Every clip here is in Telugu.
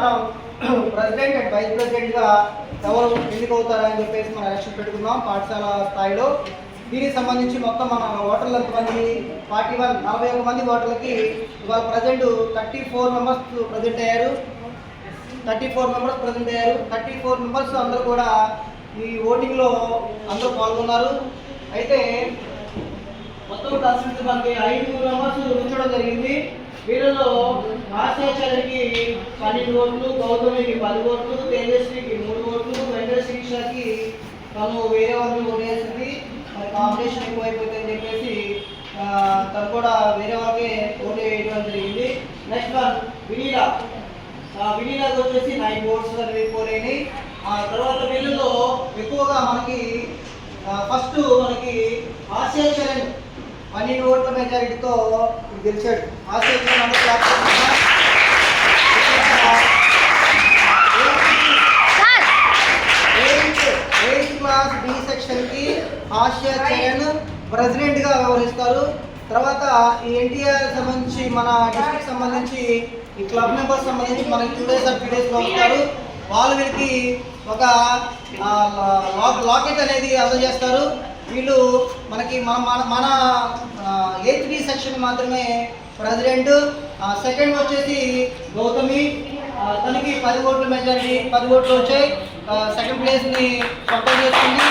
మనం ప్రెసిడెంట్ అండ్ వైస్ ప్రెసిడెంట్గా ఎవరు ఎన్నికవుతారని చెప్పేసి మనం ఎలక్షన్ పెట్టుకున్నాం పాఠశాల స్థాయిలో. దీనికి సంబంధించి మొత్తం మన ఓటర్లు ఎంతమంది? ఫార్టీ వన్ నలభై ఒక మంది ఓటర్లకి ఇవాళ present thirty four members present అయ్యారు. థర్టీ ఫోర్ మెంబర్స్ ప్రజెంట్ అయ్యారు. థర్టీ ఫోర్ మెంబర్స్ అందరూ కూడా ఈ ఓటింగ్లో అందరూ పాల్గొన్నారు. అయితే మొత్తం కాన్స్టిట్యూన్సీ మనకి ఐదు మెంబర్స్ ఉంచడం జరిగింది. వీళ్ళలో ఆశాచారికి పన్నెండు ఓట్లు గౌతమికి పది ఓట్లు తేజస్వికి మూడు ఓట్లు వెంకట శిరీషకి తను వేరే వాళ్ళని ఓటేసింది. మరి కాంపిటీషన్ ఎక్కువైపోతుందని చెప్పేసి తను కూడా వేరే వాళ్ళకే ఓటు వేయడం జరిగింది. Next one Vinila. వినీలాకి వచ్చేసి నైన్ ఓట్స్ అనేవి పోలేని ఆ తర్వాత వీళ్ళలో ఎక్కువగా మనకి ఫస్ట్ మనకి ఆసియా చరణ్ పన్నెండు ఓట్ల మెజారిటీతో గెలిచాడు. క్లాస్ బి సెక్షన్కి ఆసియా చరణ్ ప్రెసిడెంట్గా వ్యవహరిస్తారు. తర్వాత ఈ ఎన్టీఆర్ సంబంధించి మన డిస్ట్రిక్ట్ సంబంధించి ఈ క్లబ్ మెంబర్స్ సంబంధించి మనకి టూ డేస్ ఆర్ త్రీ డేస్లో వస్తారు. వాళ్ళు వీరికి ఒక లాక్ లాకెట్ అనేది అందజేస్తారు. వీళ్ళు మనకి మన మన ఎయిత్ బి సెక్షన్ మాత్రమే ప్రెసిడెంట్ సెకండ్ వచ్చేసి గౌతమి. తనకి పది ఓట్ల మెజారిటీ పది ఓట్లు వచ్చాయి. సెకండ్ ప్లేస్ని సొంతం చేసుకుంది.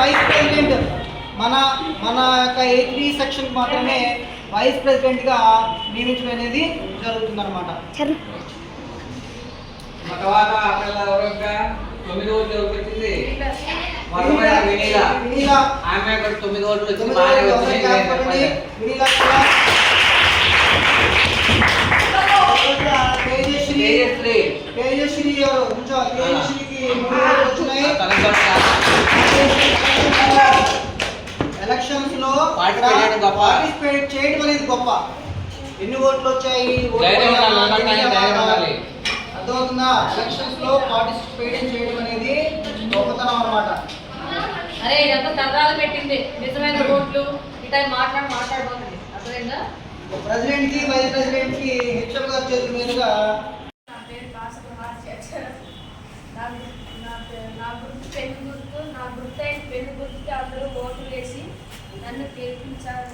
Vice president. మన మన యొక్క బి సెక్షన్ మాత్రమే వైస్ ప్రెసిడెంట్గా నియమించడం అనేది జరుగుతుంది అనమాట మా తర్వాత తొమ్మిది ఓట్లు ఎవరికి వచ్చింది? వినీల ఆమె కూడా తొమ్మిది ఓట్లు వచ్చింది బాగానే వచ్చింది తేజశ్రీ. తేజశ్రీకి వచ్చినాయి. ఎలక్షన్స్లో. పార్టిసిపేట్ చేయడం అనేది గొప్ప. ఎన్ని ఓట్లు వచ్చాయి? అర్థమవుతుందా? ఎలక్షన్స్లో పార్టిసిపేట్ చేయడం అనేది గొప్పతనం అన్నమాట. అరే ఇదంతా తరగాలు పెట్టింది. నిజమైన ఓట్లు ఇట్లా మాట్లాడి మాట్లాడబోతుంది అర్థమైందా? ప్రెసిడెంట్కి వైస్ ప్రెసిడెంట్కి హెచ్ఎం గారి చేతుల మీదుగా నా పేరు చేశారు నా గుర్తు పెళ్ళి గుర్తు నా గుర్తు అయిన పెళ్ళి గుర్తుకి అందరూ ఓట్లు వేసి నన్ను గెలిపించారు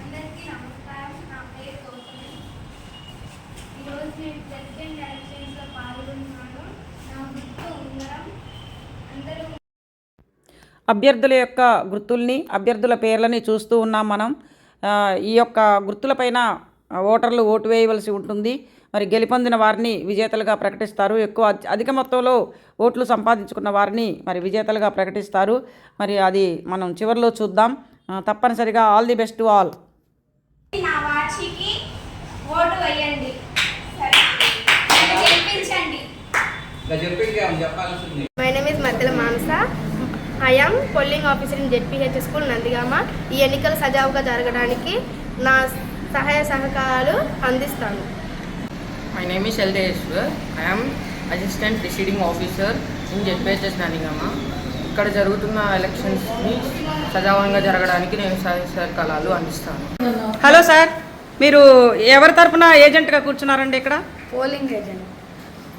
అందరికీ నమస్కారం నా పేరు గౌతమి ఈరోజు నేను ప్రెసిడెంట్ ఎలక్షన్స్లో పాల్గొన్నాను నా గుర్తు ఉంగరం అందరూ అభ్యర్థుల యొక్క గుర్తుల్ని అభ్యర్థుల పేర్లని చూస్తూ ఉన్నాం మనం. ఈ యొక్క గుర్తులపైన ఓటర్లు ఓటు వేయవలసి ఉంటుంది. మరి గెలుపొందిన వారిని విజేతలుగా ప్రకటిస్తారు. ఎక్కువ అధి- అధిక మొత్తంలో ఓట్లు సంపాదించుకున్న వారిని మరి విజేతలుగా ప్రకటిస్తారు. మరి అది మనం చివరిలో చూద్దాం. తప్పనిసరిగా all the best to all. నా వాచికి ఓటు వేయండి. My name is I'm polling officer in ZPH school Nandigama ఈ ఎన్నికలు సజావుగా జరగడానికి నా సహాయ సహకారాలు అందిస్తాను. My name is Eldeshwar. I am Assistant Presiding Officer in ZPHS Nandigama ఇక్కడ జరుగుతున్న ఎలక్షన్స్ని సజావుగా జరగడానికి నేను సహాయ సహకారాలు అందిస్తాను. హలో సార్ మీరు ఎవరి తరపున ఏజెంట్గా కూర్చున్నారండి ఇక్కడ? Polling agent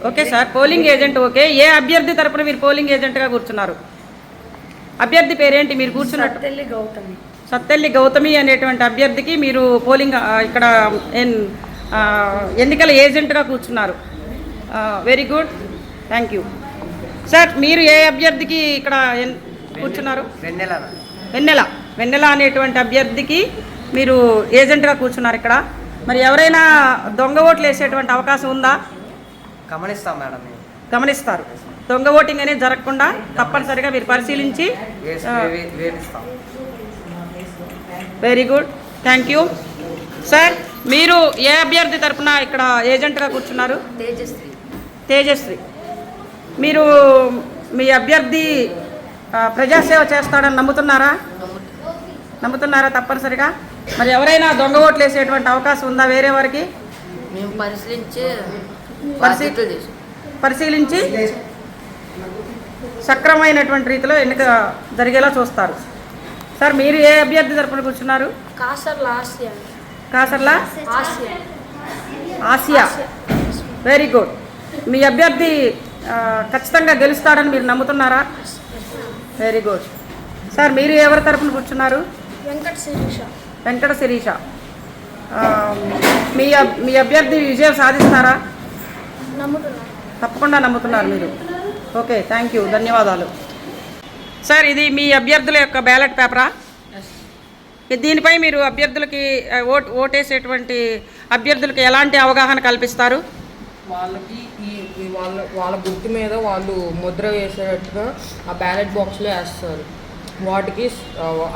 okay sir polling agent okay ఏ అభ్యర్థి తరపున మీరు పోలింగ్ ఏజెంట్గా కూర్చున్నారు? అభ్యర్థి పేరేంటి? మీరు కూర్చున్నట్టు సత్తెల్లి గౌతమి. సత్తెల్లి గౌతమి అనేటువంటి అభ్యర్థికి మీరు పోలింగ్ ఇక్కడ ఎన్నికల ఏజెంట్గా కూర్చున్నారు. Very good thank you sir మీరు ఏ అభ్యర్థికి ఇక్కడ కూర్చున్నారు? వెన్నెల. వెన్నెల. అనేటువంటి అభ్యర్థికి మీరు ఏజెంట్గా కూర్చున్నారు ఇక్కడ. మరి ఎవరైనా దొంగ ఓట్లు వేసేటువంటి అవకాశం ఉందా? గమనిస్తాం మేడం గమనిస్తారు. దొంగ ఓటింగ్ అనేది జరగకుండా తప్పనిసరిగా మీరు పరిశీలించి very good thank you sir మీరు ఏ అభ్యర్థి తరపున ఇక్కడ ఏజెంట్గా కూర్చున్నారు? తేజస్వి తేజశ్రీ. మీరు మీ అభ్యర్థి ప్రజాసేవ చేస్తాడని నమ్ముతున్నారా? నమ్ముతున్నారా తప్పనిసరిగా? మరి ఎవరైనా దొంగ ఓట్లు వేసేటువంటి అవకాశం ఉందా వేరే వారికి? పరిశీలించి. పరిశీలించి సక్రమైనటువంటి రీతిలో ఎన్నిక జరిగేలా చూస్తారు. సార్ మీరు ఏ అభ్యర్థి తరపున కూర్చున్నారు? కాసర్ల ఆసియా కాసర్లా? ఆసియా. ఆసియా. వెరీ గుడ్ మీ అభ్యర్థి ఖచ్చితంగా గెలుస్తాడని మీరు నమ్ముతున్నారా? వెరీ గుడ్ సార్ మీరు ఎవరి తరపున కూర్చున్నారు? వెంకట శిరీష. వెంకట శిరీష. ఆ, మీ అభ్యర్థి విజయం సాధిస్తారా? తప్పకుండా నమ్ముతున్నారు మీరు. ఓకే థ్యాంక్ యూ ధన్యవాదాలు. సార్ ఇది మీ అభ్యర్థుల యొక్క బ్యాలెట్ పేపరా దీనిపై మీరు అభ్యర్థులకి ఓట్ ఓటేసేటువంటి అభ్యర్థులకి ఎలాంటి అవగాహన కల్పిస్తారు? వాళ్ళకి ఈ వాళ్ళ వాళ్ళ గుర్తు మీద వాళ్ళు ముద్ర వేసేటట్టుగా ఆ బ్యాలెట్ బాక్స్లో వేస్తారు. వాటికి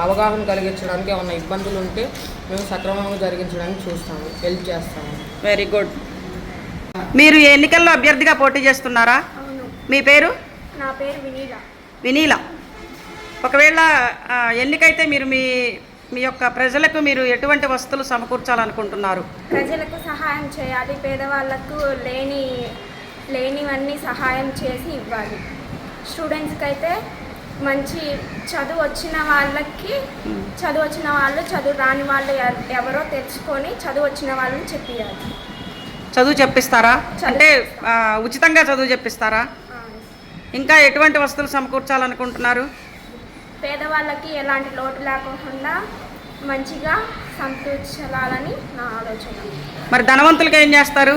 అవగాహన కలిగించడానికి ఏమైనా ఇబ్బందులు ఉంటే మేము సక్రమంగా జరిగించడానికి చూస్తాము హెల్ప్ చేస్తాము. వెరీ గుడ్ మీరు ఎన్నికల్లో అభ్యర్థిగా పోటీ చేస్తున్నారా? మీ పేరు? నా పేరు వినీల. వినీల. ఒకవేళ ఎన్నికైతే మీరు మీ మీ యొక్క ప్రజలకు మీరు ఎటువంటి వస్తువులు సమకూర్చాలనుకుంటున్నారు? ప్రజలకు సహాయం చేయాలి పేదవాళ్ళకు లేని లేనివన్నీ సహాయం చేసి ఇవ్వాలి. స్టూడెంట్స్కి అయితే మంచి చదువు వచ్చిన వాళ్ళకి చదువు వచ్చిన వాళ్ళు చదువు రాని వాళ్ళు ఎవరో తెచ్చుకొని చదువు వచ్చిన వాళ్ళని చెప్పియాలి. చదువు చెప్పిస్తారా? అంటే ఉచితంగా చదువు చెప్పిస్తారా? ఇంకా ఎటువంటి వస్తువులు సమకూర్చాలనుకుంటున్నారు? పేదవాళ్ళకి ఎలాంటి లోటు లేకుండా మంచిగా సంతూర్చాలని నా ఆలోచన. మరి ధనవంతులకి ఏం చేస్తారు?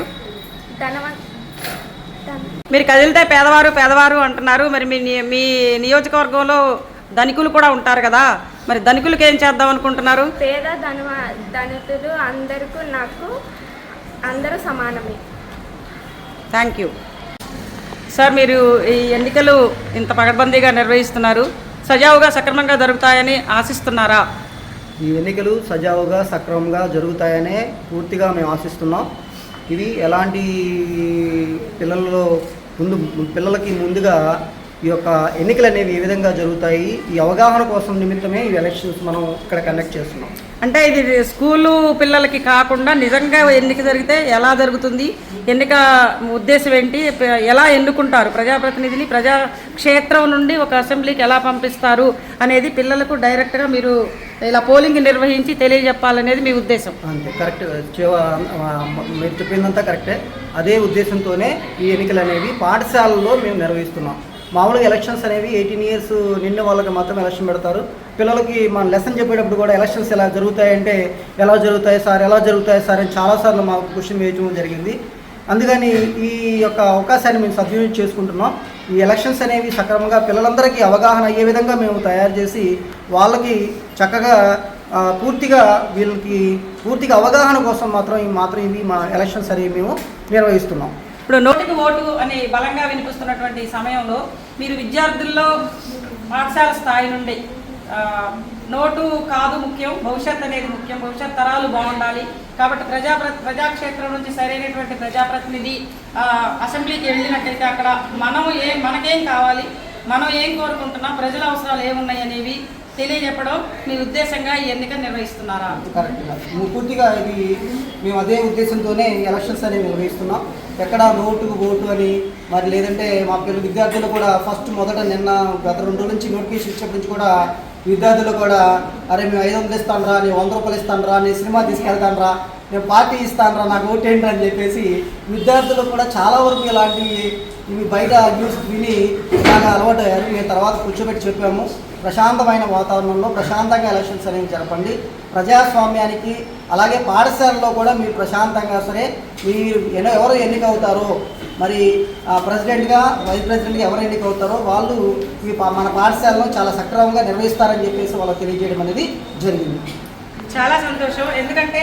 ధనవంత మీరు కదిలితే పేదవారు పేదవారు అంటున్నారు. మరి మీ మీ నియోజకవర్గంలో ధనికులు కూడా ఉంటారు కదా. మరి ధనికులకి ఏం చేద్దాం అనుకుంటున్నారు? పేద ధనవ ధనితులు అందరికీ నాకు అందరూ సమానమే. థ్యాంక్ యూ సార్ మీరు ఈ ఎన్నికలు ఇంత పగడ్బందీగా నిర్వహిస్తున్నారు. సజావుగా సక్రమంగా జరుగుతాయని ఆశిస్తున్నారా? ఈ ఎన్నికలు సజావుగా సక్రమంగా జరుగుతాయనే పూర్తిగా మేము ఆశిస్తున్నాం. ఇవి ఎలాంటి పిల్లల్లో ముందు పిల్లలకి ముందుగా ఈ యొక్క ఎన్నికలు అనేవి ఏ విధంగా జరుగుతాయి. ఈ అవగాహన కోసం నిమిత్తమే ఈ ఎలక్షన్స్ మనం ఇక్కడ కండక్ట్ చేస్తున్నాం. అంటే ఇది స్కూలు పిల్లలకి కాకుండా నిజంగా ఎన్నిక జరిగితే ఎలా జరుగుతుంది? ఎన్నిక ఉద్దేశం ఏంటి? ఎలా ఎన్నుకుంటారు? ప్రజాప్రతినిధిని ప్రజా క్షేత్రం నుండి ఒక అసెంబ్లీకి ఎలా పంపిస్తారు అనేది పిల్లలకు డైరెక్ట్గా మీరు ఇలా పోలింగ్ నిర్వహించి తెలియజెప్పాలనేది మీ ఉద్దేశం. అంతే కరెక్ట్ మీరు చెప్పిందంతా కరెక్టే అదే ఉద్దేశంతోనే ఈ ఎన్నికలు అనేవి పాఠశాలల్లో మేము నిర్వహిస్తున్నాం. మామూలుగా ఎలక్షన్స్ అనేవి ఎయిటీన్ ఇయర్స్ నిండిన వాళ్ళకి మాత్రం ఎలక్షన్ పెడతారు. పిల్లలకి మన లెసన్ చెప్పేటప్పుడు కూడా ఎలక్షన్స్ ఎలా జరుగుతాయంటే ఎలా జరుగుతాయి సార్ ఎలా జరుగుతాయి సార్ అని చాలాసార్లు మాకు క్వశ్చన్ వేయడం జరిగింది. అందుకని ఈ యొక్క అవకాశాన్ని మేము సద్వినియోగం చేసుకుంటున్నాం. ఈ ఎలక్షన్స్ అనేవి సక్రమంగా పిల్లలందరికీ అవగాహన అయ్యే విధంగా మేము తయారు చేసి వాళ్ళకి చక్కగా పూర్తిగా వీళ్ళకి పూర్తిగా అవగాహన కోసం మాత్రం ఈ మాత్రం ఇవి మా ఎలక్షన్స్ అనేవి మేము నిర్వహిస్తున్నాం. ఇప్పుడు నోటికి ఓటు అని బలంగా వినిపిస్తున్నటువంటి సమయంలో మీరు విద్యార్థుల్లో పాఠశాల స్థాయి నుండి నోటు కాదు ముఖ్యం భవిష్యత్ అనేది ముఖ్యం భవిష్యత్ తరాలు బాగుండాలి కాబట్టి ప్రజా ప్రజాక్షేత్రం నుంచి సరైనటువంటి ప్రజాప్రతినిధి అసెంబ్లీకి వెళ్ళినట్టయితే అక్కడ మనం ఏం మనకేం కావాలి మనం ఏం కోరుకుంటున్నాం ప్రజల అవసరాలు ఏమున్నాయి అనేవి తెలియజెప్పడం మీ ఉద్దేశంగా ఈ ఎన్నిక నిర్వహిస్తున్నారా? కరెక్ట్గా పూర్తిగా ఇది మేము అదే ఉద్దేశంతోనే ఎలక్షన్స్ అనేవి నిర్వహిస్తున్నాం. ఎక్కడ నోటుకు ఓటు అని మరి లేదంటే మా పిల్లలు విద్యార్థులు కూడా ఫస్ట్ మొదట నిన్న గత రెండు రోజుల నుంచి నోటిఫికేషన్ ఇచ్చినప్పటి నుంచి కూడా విద్యార్థులు కూడా అరే మేము ఐదు వందలు ఇస్తాను రా నేను వంద రూపాయలు ఇస్తాను రా నేను సినిమా తీసుకెళ్తాను రా నేను పార్టీ ఇస్తాను రా నాకు ఓటు ఏంటి అని చెప్పేసి విద్యార్థులు కూడా చాలా వరకు ఇలాంటి ఇవి బయట న్యూస్ విని బాగా అలవాటయ్యారు మేము తర్వాత కూర్చోబెట్టి చెప్పాము. ప్రశాంతమైన వాతావరణంలో ప్రశాంతంగా ఎలక్షన్స్ అనేవి జరపండి. ప్రజాస్వామ్యానికి అలాగే పాఠశాలలో కూడా మీరు ప్రశాంతంగా సరే మీరు ఎవరు ఎన్నికవుతారో మరి ప్రెసిడెంట్గా వైస్ ప్రెసిడెంట్గా ఎవరు ఎన్నికవుతారో వాళ్ళు ఈ మన పాఠశాలలో చాలా సక్రమంగా నిర్వహిస్తారని చెప్పేసి వాళ్ళకి తెలియజేయడం అనేది జరిగింది. చాలా సంతోషం. ఎందుకంటే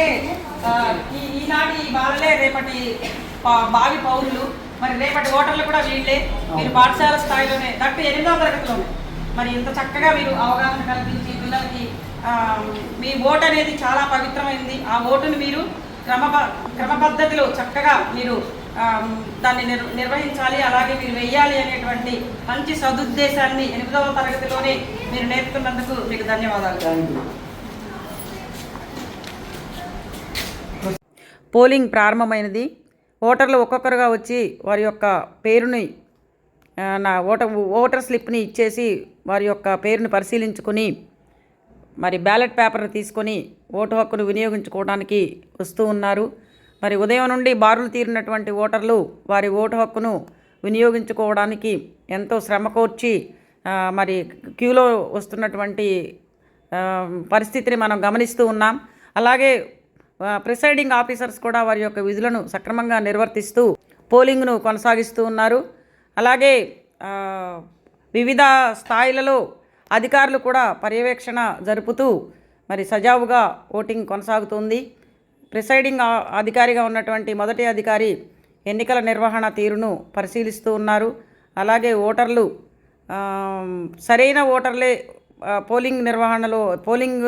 ఈ ఈనాటి బాలలే రేపటి భావి పౌరులు. మరి రేపటి ఓటర్లు కూడా వీళ్ళే. మీరు పాఠశాల స్థాయిలోనే దట్టు ఎనిమిదవ తరగతిలోనే. మరి ఇంత చక్కగా మీరు అవగాహన కల్పించి పిల్లలకి మీ ఓటు అనేది చాలా పవిత్రమైంది. ఆ ఓటుని మీరు క్రమ క్రమ పద్ధతిలో చక్కగా మీరు దాన్ని నిర్ నిర్వహించాలి అలాగే మీరు వెయ్యాలి అనేటువంటి మంచి సదుద్దేశాన్ని ఎనిమిదవ తరగతిలోనే మీరు నేర్పుతున్నందుకు మీకు ధన్యవాదాలు. పోలింగ్ ప్రారంభమైనది. ఓటర్లు ఒక్కొక్కరుగా వచ్చి వారి యొక్క పేరుని నా ఓటర్ ఓటర్ స్లిప్ని ఇచ్చేసి వారి యొక్క పేరుని పరిశీలించుకుని మరి బ్యాలెట్ పేపర్ని తీసుకొని ఓటు హక్కును వినియోగించుకోవడానికి వస్తూ ఉన్నారు. మరి ఉదయం నుండి బారులు తీరినటువంటి ఓటర్లు వారి ఓటు హక్కును వినియోగించుకోవడానికి ఎంతో శ్రమ కోర్చి మరి క్యూలో వస్తున్నటువంటి పరిస్థితిని మనం గమనిస్తూ ఉన్నాం. అలాగే ప్రిసైడింగ్ ఆఫీసర్స్ కూడా వారి యొక్క విధులను సక్రమంగా నిర్వర్తిస్తూ పోలింగ్ను కొనసాగిస్తూ ఉన్నారు. అలాగే వివిధ స్థాయిలలో అధికారులు కూడా పర్యవేక్షణ జరుపుతూ మరి సజావుగా ఓటింగ్ కొనసాగుతుంది. ప్రిసైడింగ్ అధికారిగా ఉన్నటువంటి మొదటి అధికారి ఎన్నికల నిర్వహణ తీరును పరిశీలిస్తూ ఉన్నారు. అలాగే ఓటర్లు సరైన ఓటర్లే పోలింగ్ నిర్వహణలో పోలింగ్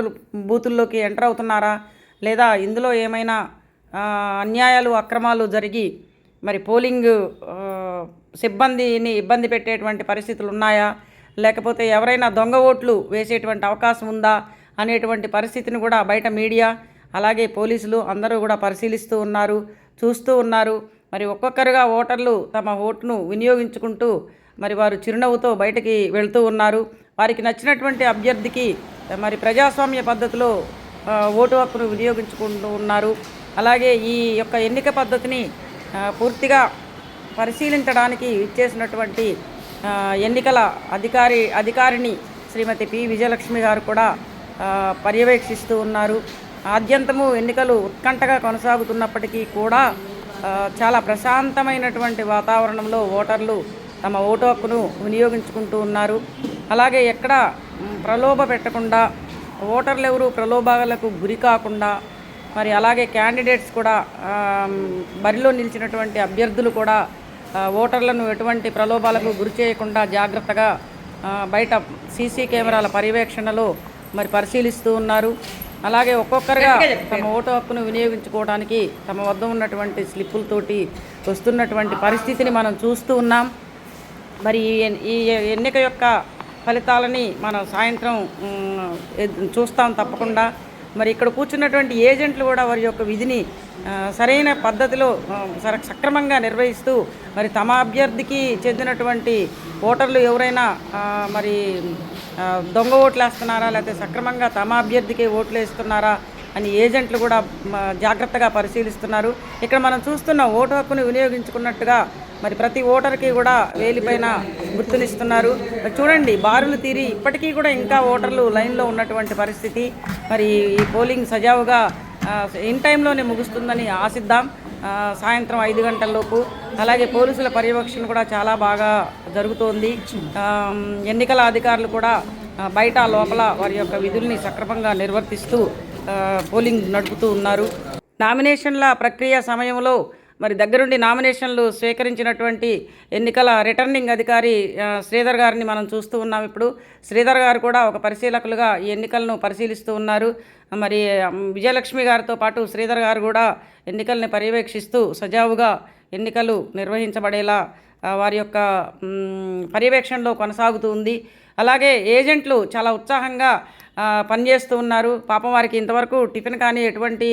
బూతుల్లోకి ఎంటర్ అవుతున్నారా? లేదా ఇందులో ఏమైనా అన్యాయాలు అక్రమాలు జరిగి మరి పోలింగ్ సిబ్బందిని ఇబ్బంది పెట్టేటువంటి పరిస్థితులు ఉన్నాయా? లేకపోతే ఎవరైనా దొంగ ఓట్లు వేసేటువంటి అవకాశం ఉందా అనేటువంటి పరిస్థితిని కూడా బయట మీడియా అలాగే పోలీసులు అందరూ కూడా పరిశీలిస్తూ ఉన్నారు చూస్తూ ఉన్నారు. మరి ఒక్కొక్కరుగా ఓటర్లు తమ ఓటును వినియోగించుకుంటూ మరి వారు చిరునవ్వుతో బయటికి వెళ్తూ ఉన్నారు. వారికి నచ్చినటువంటి అభ్యర్థికి మరి ప్రజాస్వామ్య పద్ధతిలో ఓటు హక్కును వినియోగించుకుంటూ ఉన్నారు. అలాగే ఈ యొక్క ఎన్నిక పద్ధతిని పూర్తిగా పరిశీలించడానికి ఇచ్చేసినటువంటి ఎన్నికల అధికారి అధికారిని శ్రీమతి పి. విజయలక్ష్మి గారు కూడా పర్యవేక్షిస్తూ ఉన్నారు. ఆద్యంతము ఎన్నికలు ఉత్కంఠగా కొనసాగుతున్నప్పటికీ కూడా చాలా ప్రశాంతమైనటువంటి వాతావరణంలో ఓటర్లు తమ ఓటు హక్కును వినియోగించుకుంటూ ఉన్నారు. అలాగే ఎక్కడ ప్రలోభ పెట్టకుండా ఓటర్లు ఎవరు ప్రలోభాలకు గురి కాకుండా మరి అలాగే క్యాండిడేట్స్ కూడా బరిలో నిలిచినటువంటి అభ్యర్థులు కూడా ఓటర్లను ఎటువంటి ప్రలోభాలకు గురి చేయకుండా జాగ్రత్తగా బయట సీసీ కెమెరాల పర్యవేక్షణలో మరి పరిశీలిస్తూ ఉన్నారు. అలాగే ఒక్కొక్కరుగా తమ ఓటు హక్కును వినియోగించుకోవడానికి తమ వద్ద ఉన్నటువంటి స్లిప్పులతోటి వస్తున్నటువంటి పరిస్థితిని మనం చూస్తూ ఉన్నాం. మరి ఈ ఎన్- ఈ ఎన్నిక యొక్క ఫలితాలని మనం సాయంత్రం చూస్తాం తప్పకుండా. మరి ఇక్కడ కూర్చున్నటువంటి ఏజెంట్లు కూడా వారి యొక్క విధిని సరైన పద్ధతిలో సర- సక్రమంగా నిర్వహిస్తూ మరి తమ అభ్యర్థికి చెందినటువంటి ఓటర్లు ఎవరైనా మరి దొంగ ఓట్లు వేస్తున్నారా లేకపోతే సక్రమంగా తమ అభ్యర్థికి ఓట్లు వేస్తున్నారా అని ఏజెంట్లు కూడా జాగ్రత్తగా పరిశీలిస్తున్నారు. ఇక్కడ మనం చూస్తున్న ఓటు హక్కును వినియోగించుకున్నట్టుగా మరి ప్రతి ఓటర్కి కూడా వేలిపైన గుర్తునిస్తున్నారు. చూడండి బారులు తీరి ఇప్పటికీ కూడా ఇంకా ఓటర్లు లైన్లో ఉన్నటువంటి పరిస్థితి. మరి ఈ పోలింగ్ సజావుగా ఇన్ టైంలోనే ముగుస్తుందని ఆశిద్దాం. సాయంత్రం ఐదు గంటలలోపు. అలాగే పోలీసుల పర్యవేక్షణ కూడా చాలా బాగా జరుగుతోంది. ఎన్నికల అధికారులు కూడా బయట లోపల వారి యొక్క విధుల్ని సక్రమంగా నిర్వర్తిస్తూ పోలింగ్ నడుపుతూ ఉన్నారు. నామినేషన్ల ప్రక్రియ సమయంలో మరి దగ్గరుండి నామినేషన్లు స్వీకరించినటువంటి ఎన్నికల రిటర్నింగ్ అధికారి శ్రీధర్ గారిని మనం చూస్తూ ఉన్నాం ఇప్పుడు. శ్రీధర్ గారు కూడా ఒక పరిశీలకులుగా ఈ ఎన్నికలను పరిశీలిస్తూ ఉన్నారు. మరి విజయలక్ష్మి గారితో పాటు శ్రీధర్ గారు కూడా ఎన్నికల్ని పర్యవేక్షిస్తూ సజావుగా ఎన్నికలు నిర్వహించబడేలా వారి యొక్క పర్యవేక్షణలో కొనసాగుతూ ఉంది. అలాగే ఏజెంట్లు చాలా ఉత్సాహంగా పనిచేస్తూ ఉన్నారు. పాపం వారికి ఇంతవరకు టిఫిన్ కానీ ఎటువంటి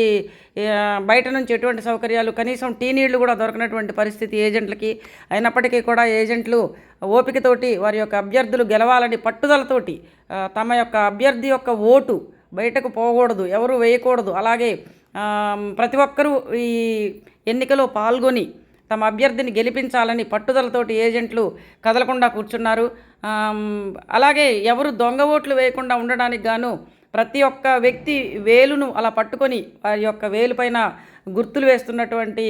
బయట నుంచి ఎటువంటి సౌకర్యాలు కనీసం టీ నీళ్ళు కూడా దొరకనటువంటి పరిస్థితి ఏజెంట్లకి. అయినప్పటికీ కూడా ఏజెంట్లు ఓపికతోటి వారి యొక్క అభ్యర్థులు గెలవాలని పట్టుదలతోటి తమ యొక్క అభ్యర్థి యొక్క ఓటు బయటకు పోకూడదు ఎవరు వేయకూడదు. అలాగే ప్రతి ఒక్కరూ ఈ ఎన్నికలో పాల్గొని తమ అభ్యర్థిని గెలిపించాలని పట్టుదలతోటి ఏజెంట్లు కదలకుండా కూర్చున్నారు. అలాగే ఎవరు దొంగ ఓట్లు వేయకుండా ఉండడానికి గాను ప్రతి ఒక్క వ్యక్తి వేలును అలా పట్టుకొని వారి యొక్క వేలుపైన గుర్తులు వేస్తున్నటువంటి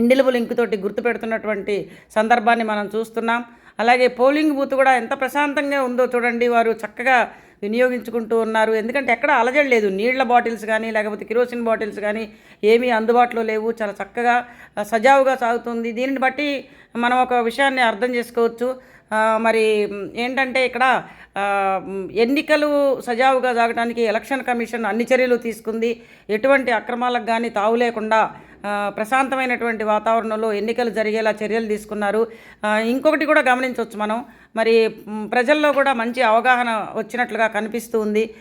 ఇండిలబుల్ ఇంక్ తోటి గుర్తు పెడుతున్నటువంటి సందర్భాన్ని మనం చూస్తున్నాం. అలాగే పోలింగ్ బూత్ కూడా ఎంత ప్రశాంతంగా ఉందో చూడండి. వారు చక్కగా వినియోగించుకుంటూ ఉన్నారు. ఎందుకంటే ఎక్కడ అలజడి లేదు. నీళ్ళ బాటిల్స్ కానీ లేకపోతే కిరోసిన్ బాటిల్స్ కానీ ఏమీ అందుబాటులో లేవు. చాలా చక్కగా సజావుగా సాగుతుంది. దీనిని బట్టి మనం ఒక విషయాన్ని అర్థం చేసుకోవచ్చు. మరి ఏంటంటే ఇక్కడ ఎన్నికలు సజావుగా సాగడానికి ఎలక్షన్ కమిషన్ అన్ని చర్యలు తీసుకుంది. ఎటువంటి అక్రమాలకు కానీ తావు లేకుండా ప్రశాంతమైనటువంటి వాతావరణంలో ఎన్నికలు జరిగేలా చర్యలు తీసుకున్నారు. ఇంకొకటి కూడా గమనించవచ్చు మనం. మరి ప్రజల్లో కూడా మంచి అవగాహన వచ్చినట్లుగా కనిపిస్తూ ఉంది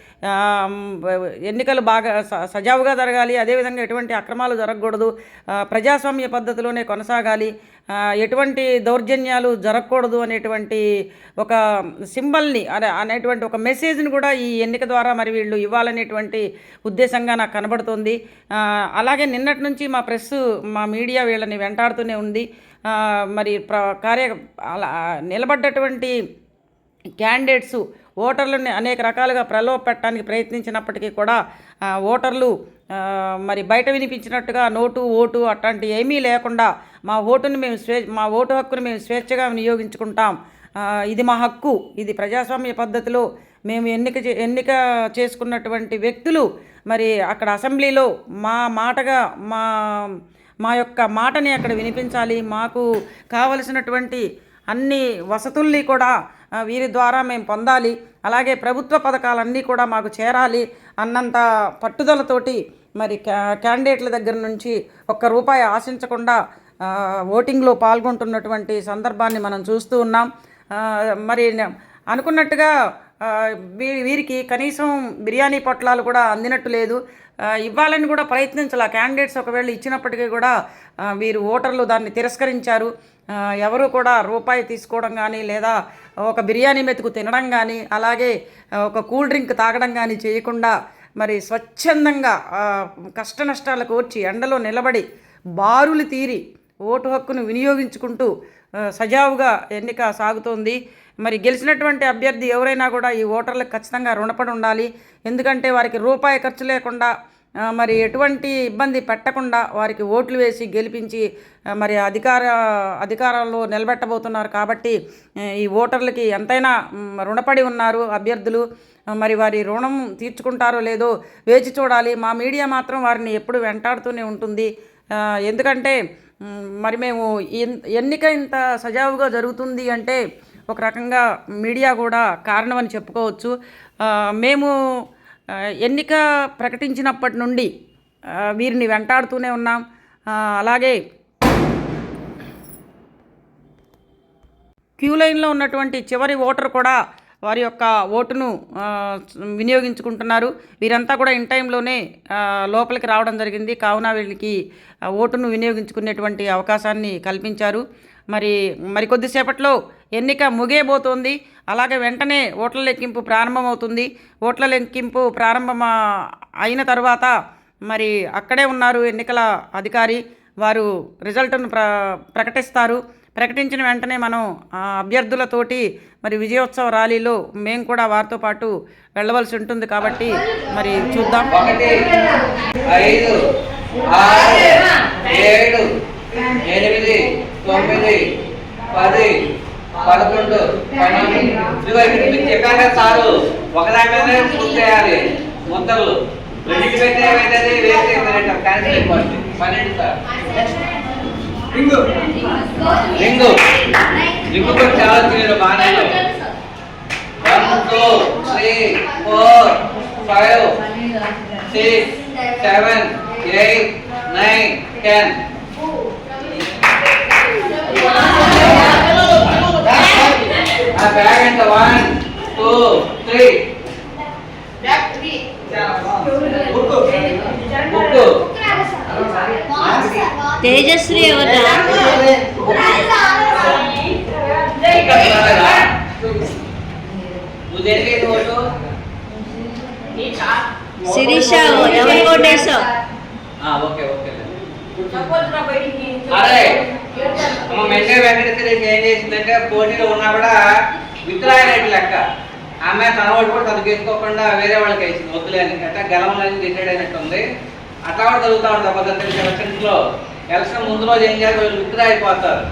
ఎన్నికలు బాగా స- సజావుగా జరగాలి. అదేవిధంగా ఎటువంటి అక్రమాలు జరగకూడదు. ప్రజాస్వామ్య పద్ధతిలోనే కొనసాగాలి. ఎటువంటి దౌర్జన్యాలు జరగకూడదు అనేటువంటి ఒక సింబల్ని అనేటువంటి ఒక మెసేజ్ని కూడా ఈ ఎన్నిక ద్వారా మరి వీళ్ళు ఇవ్వాలనేటువంటి ఉద్దేశంగా నాకు కనబడుతోంది. అలాగే నిన్నటి నుంచి మా ప్రెస్ మా మీడియా వీళ్ళని వెంటాడుతూనే ఉంది. మరి ప్ర కార్య అలా నిలబడ్డటువంటి క్యాండిడేట్స్ ఓటర్లని అనేక రకాలుగా ప్రలోభ పెట్టడానికి ప్రయత్నించినప్పటికీ కూడా ఓటర్లు మరి బయట వినిపించినట్టుగా నోటు ఓటు అట్లాంటి ఏమీ లేకుండా మా ఓటుని మేము స్వే మా ఓటు హక్కుని మేము స్వేచ్ఛగా వినియోగించుకుంటాం. ఇది మా హక్కు. ఇది ప్రజాస్వామ్య పద్ధతిలో మేము ఎన్నిక చే- ఎన్నిక చేసుకున్నటువంటి వ్యక్తులు మరి అక్కడ అసెంబ్లీలో మా మాటగా మా మా యొక్క మాటని అక్కడ వినిపించాలి. మాకు కావలసినటువంటి అన్ని వసతుల్ని కూడా వీరి ద్వారా మేము పొందాలి. అలాగే ప్రభుత్వ పథకాలన్నీ కూడా మాకు చేరాలి అన్నంత పట్టుదలతోటి మరి క్యా క్యాండిడేట్ల దగ్గర నుంచి ఒక్క రూపాయి ఆశించకుండా ఓటింగ్లో పాల్గొంటున్నటువంటి సందర్భాన్ని మనం చూస్తూ ఉన్నాం. మరి అనుకున్నట్టుగా వీ- వీరికి కనీసం బిర్యానీ పొట్లాలు కూడా అందినట్టు లేదు. ఇవ్వాలని కూడా ప్రయత్నించాలి. క్యాండిడేట్స్ ఒకవేళ ఇచ్చినప్పటికీ కూడా వీరు ఓటర్లు దాన్ని తిరస్కరించారు. ఎవరు కూడా రూపాయి తీసుకోవడం కానీ లేదా ఒక బిర్యానీ మెతుకు తినడం కానీ అలాగే ఒక కూల్ డ్రింక్ తాగడం కానీ చేయకుండా మరి స్వచ్ఛందంగా కష్ట నష్టాలకు వచ్చి ఎండలో నిలబడి బారులు తీరి ఓటు హక్కును వినియోగించుకుంటూ సజావుగా ఎన్నిక సాగుతోంది. మరి గెలిచినటువంటి అభ్యర్థి ఎవరైనా కూడా ఈ ఓటర్లకు ఖచ్చితంగా రుణపడి ఉండాలి. ఎందుకంటే వారికి రూపాయి ఖర్చు లేకుండా మరి ఎటువంటి ఇబ్బంది పెట్టకుండా వారికి ఓట్లు వేసి గెలిపించి మరి అధికార అధికారంలో నిలబెట్టబోతున్నారు కాబట్టి ఈ ఓటర్లకి ఎంతైనా రుణపడి ఉన్నారు అభ్యర్థులు. మరి వారి రుణం తీర్చుకుంటారో లేదో వేచి చూడాలి. మా మీడియా మాత్రం వారిని ఎప్పుడు వెంటాడుతూనే ఉంటుంది. ఎందుకంటే మరి మేము ఎన్- ఎన్నిక ఇంత సజావుగా జరుగుతుంది అంటే ఒక రకంగా మీడియా కూడా కారణమని చెప్పుకోవచ్చు. మేము ఎన్నిక ప్రకటించినప్పటి నుండి వీరిని వెంటాడుతూనే ఉన్నాం. అలాగే క్యూ లైన్లో ఉన్నటువంటి చివరి ఓటర్ కూడా వారి యొక్క ఓటును వినియోగించుకుంటున్నారు. వీరంతా కూడా ఇన్ టైంలోనే లోపలికి రావడం జరిగింది. కావున వీళ్ళకి ఓటును వినియోగించుకునేటువంటి అవకాశాన్ని కల్పించారు. మరి మరి కొద్దిసేపట్లో ఎన్నిక ముగియబోతోంది. అలాగే వెంటనే ఓట్ల లెక్కింపు ప్రారంభమవుతుంది. ఓట్ల లెక్కింపు ప్రారంభం అయిన తర్వాత మరి అక్కడే ఉన్నారు ఎన్నికల అధికారి. వారు రిజల్ట్ను ప్ర ప్రకటిస్తారు. ప్రకటించిన వెంటనే మనం ఆ అభ్యర్థులతోటి మరి విజయోత్సవ ర్యాలీలో మేము కూడా వారితో పాటు వెళ్ళవలసి ఉంటుంది కాబట్టి మరి చూద్దాం. ఐదు ఆరు ఏడు ఎనిమిది తొమ్మిది పది పదకొండు పన్నెండు. ఇదిగో సారు ఒకదాని పూర్తి చేయాలి. ముద్దలు రెండింటి పన్నెండు సార్. రింగు. రింగు. రింగు కూడా చాలా తీరు బాగానే one two three four five six seven eight nine ten. ఆ బ్యాగ్ ఎంత? One two three. తేజశ్రీ ఎవరా శిరీష ఎవరి ఓటేసావు ఆ, ఓకే ఓకే. అరే మెండే వెంకటేశ్వరి ఏం చేసిందంటే పోటీలో ఉన్నా కూడా విత్రాయనట్టు లెక్క. ఆమె తన ఓటు కూడా తనకు వేసుకోకుండా వేరే వాళ్ళకి వేసింది. వద్దులే అని అంటే గెలవలని డిసైడ్ అయినట్టు ఉంది అట్లా కూడా జరుగుతూ ఉంటుంది. అబద్ధం ఎలక్షన్స్లో ఎలక్షన్ ముందు రోజు ఏం చేయాలి? వీళ్ళు విత్డ్రా అయిపోతారు.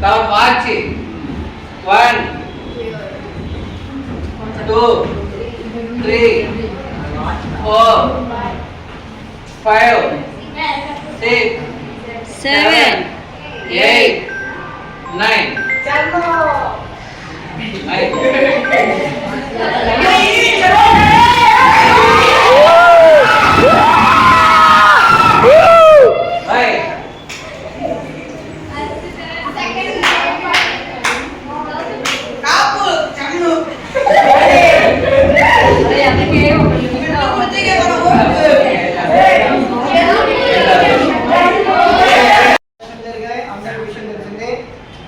తర్వాత మార్చి one two three four five six seven eight nine. Nine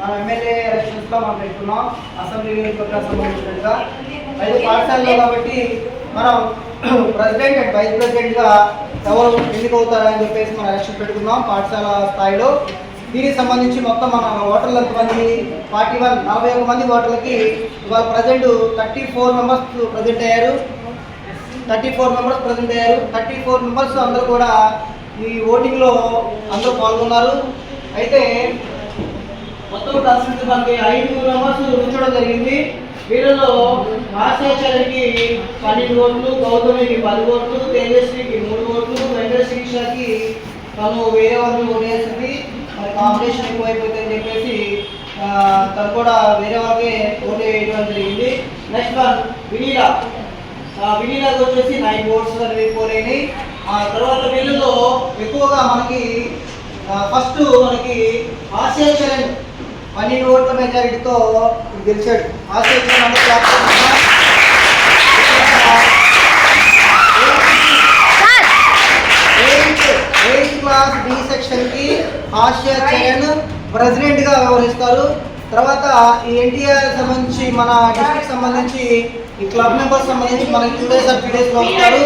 మనం ఎమ్మెల్యే ఎలక్షన్స్లో మనం పెట్టుకున్నాం అసెంబ్లీ నియోజకవర్గానికి సంబంధించినట్టుగా ఐదు పాఠశాలలో కాబట్టి మనం ప్రెసిడెంట్ అండ్ వైస్ ప్రెసిడెంట్గా ఎవరు ఎన్నికవుతారని చెప్పేసి మనం ఎలక్షన్ పెట్టుకున్నాం పాఠశాల స్థాయిలో. దీనికి సంబంధించి మొత్తం మన ఓటర్లు ఎంతమంది? ఫార్టీ వన్ నలభై ఒక మంది ఓటర్లకి ఇవాళ present thirty four members present అయ్యారు. థర్టీ ఫోర్ మెంబర్స్ ప్రజెంట్ అయ్యారు. థర్టీ ఫోర్ మెంబర్స్ అందరూ కూడా ఈ ఓటింగ్లో అందరూ పాల్గొన్నారు. అయితే మొత్తం కలిసి మనకి ఐదుగురు మెంబర్స్ ఉంచడం జరిగింది. వీళ్ళలో భాషాచార్యకి పన్నెండు ఓట్లు గౌతమికి పది ఓట్లు తేజస్వికి మూడు ఓట్లు వెంకటశ్రీషకి తను వేరే వాళ్ళని ఓటేసింది మరి కాంపిటీషన్ ఎక్కువైపోతుంది అని చెప్పేసి తను కూడా వేరే వాళ్ళకి ఓటు వేయడం జరిగింది. Next one Vinila. వినీలాకి వచ్చేసి నైన్ ఓట్స్ అనేవి పోలేని ఆ తర్వాత వీళ్ళలో ఎక్కువగా మనకి ఫస్ట్ మనకి ఆసియా చరణ్ పన్నెండు ఓట్ల మెజారిటీతో గెలిచాడు. ఎయిత్ క్లాస్ డి సెక్షన్కి ఆసియా చరణ్ ప్రెసిడెంట్గా వ్యవహరిస్తారు. తర్వాత ఈ ఎన్టీఆర్ సంబంధించి మన డిస్ట్రిక్ట్ సంబంధించి ఈ క్లబ్ మెంబర్స్ సంబంధించి మనకి టూ డేస్ ఆర్ త్రీ డేస్లో ఉంటారు.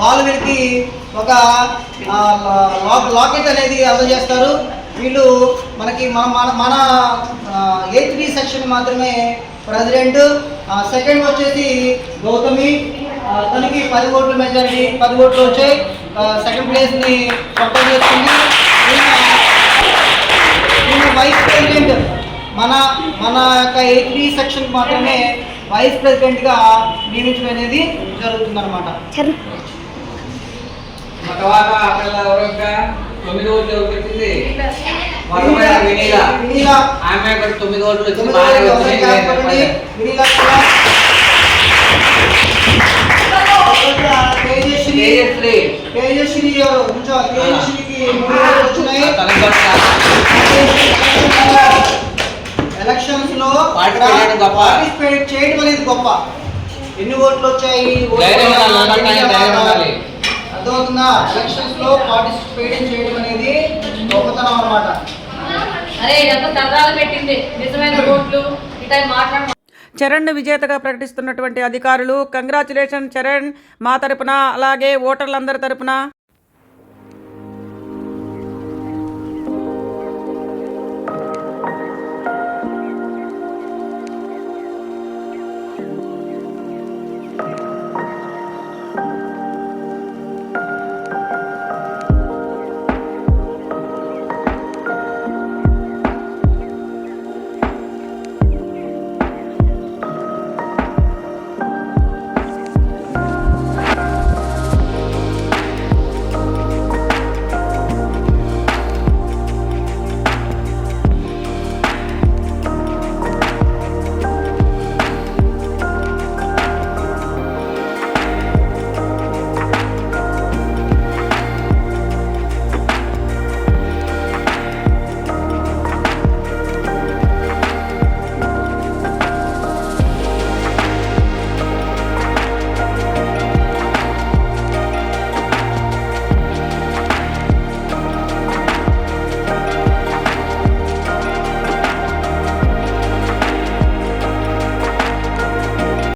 వాళ్ళు వీళ్ళకి ఒక లాకెట్ అనేది అందజేస్తారు. వీళ్ళు మనకి మన మన మన ఎయిత్ డి సెక్షన్ మాత్రమే ప్రెసిడెంట్ సెకండ్ వచ్చేసి గౌతమి. తనకి పది ఓట్ల మెజారిటీ పది ఓట్లు వచ్చాయి. సెకండ్ ప్లేస్ని సొంతం చేసుకుంది ఈయన వైస్ ప్రెసిడెంట్ మన మన యొక్క ఎయిత్ డి సెక్షన్ మాత్రమే వైస్ ప్రెసిడెంట్గా నియమించడం అనేది జరుగుతుంది అనమాట మా తర్వాత తొమ్మిది ఓట్లు వచ్చింది మొట్టమొదటి వినీల. ఆమె తొమ్మిది ఓట్లు వచ్చి కూడా. తర్వాత తేజశ్రీ. తేజశ్రీ ఎవరు కొంచెం తేజశ్రీకి మూడు ఓట్లు వచ్చినాయి. ఎలక్షన్స్లో. పార్టిసిపేట్ చేయడం అనేది గొప్ప. ఎన్ని ఓట్లు వచ్చాయి? అర్థమవుతుందా? ఎలక్షన్స్లో పార్టిసిపేట్ చేయడం అనేది గొప్పతనం అన్నమాట. అరే ఇదంతా సరదాలు పెట్టింది. నిజమైన ఓట్లు టైం మాట్లాడ చరణ్ విజేతగా ప్రకటిస్తున్నటువంటి అధికారులు కంగ్రాచులేషన్ చరణ్! మా తరపున అలాగే ఓటర్లందరి తరపున